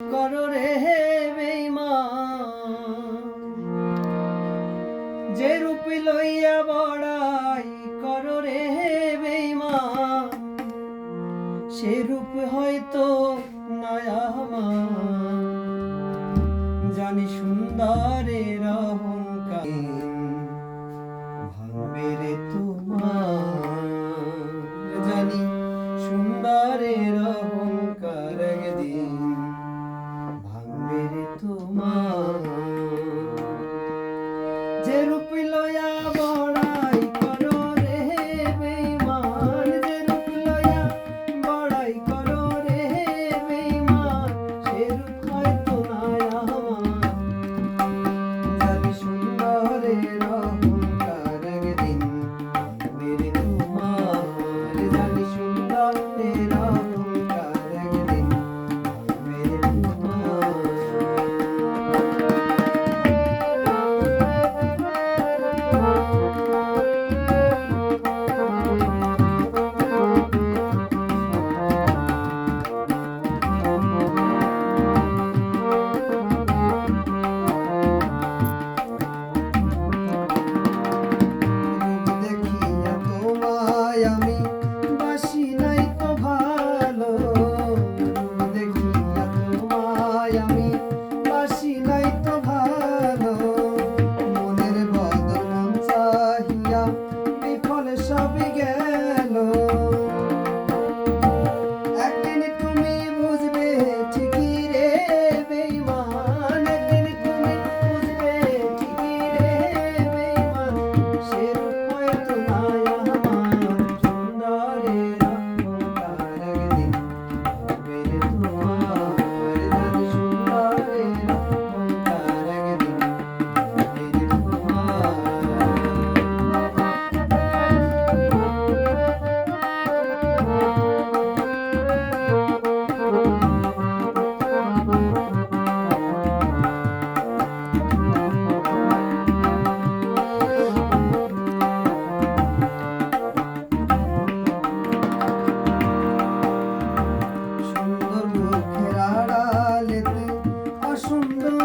করো রে বেইমা যে রূপে লইয়া বড়াই করো রে বেইমা সে রূপ হয়তো নয়া জানি সুন্দরের অহংকার ভাবে রে তোমার। জানি সুন্দরের অহংকার একদিন olsun.